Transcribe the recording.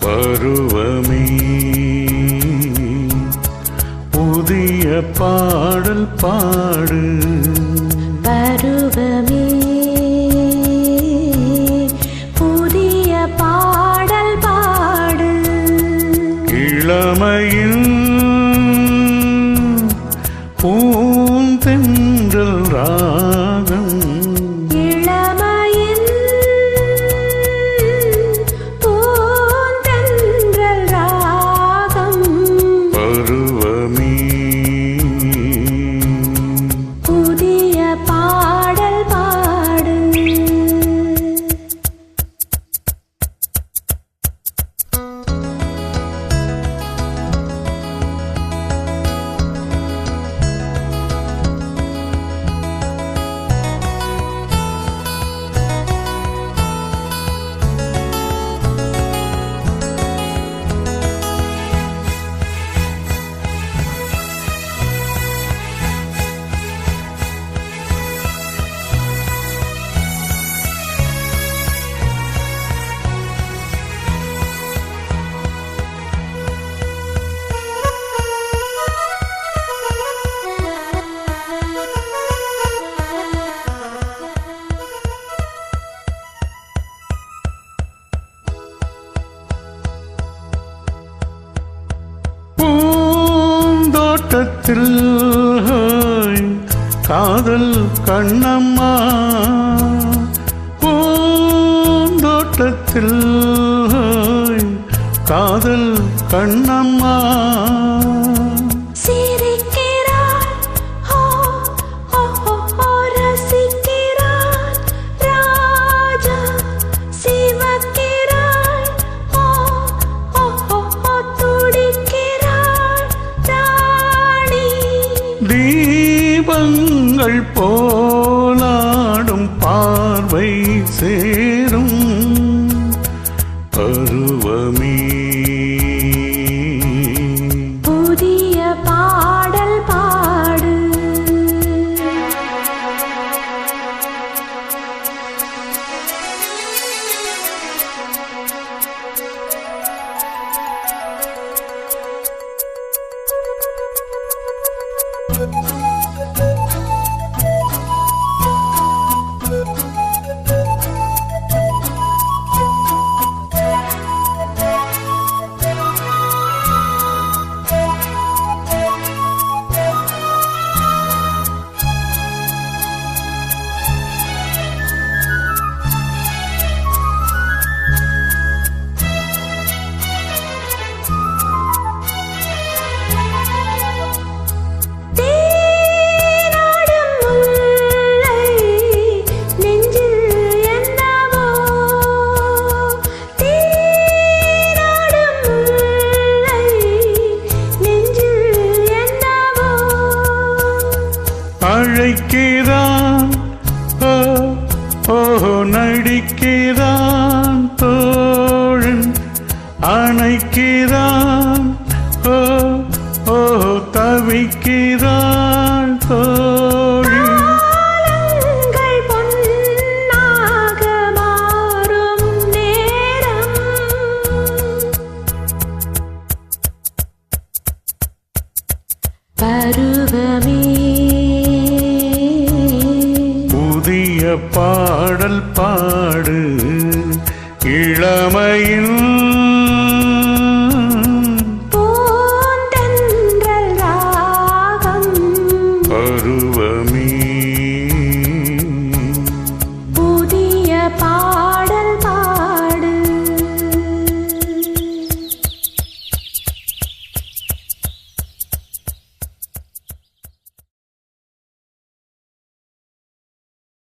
பருவமே. புதிய பாடல் பாடு. பருவமே. புதிய பாடல் பாடு. இளமையில் பூந்தென்றல் ராகம் பூந்தோட்டத்தில் காதல் கண்ணம்மா. பூந்தோட்டத்தில் காதல் கண்ணம்மா. தீபங்கள் போலாடும் பார்வை சேரும். பருவமே. புதிய பாடல் பாடு. தேனாடும் அழைக்கிறான் ஓ ஓ நடிக்கிறான் தோழன் அணைக்கிறான் ஓ ஓ தவிக்கிறான் பாடல் பாடு. இளமையின்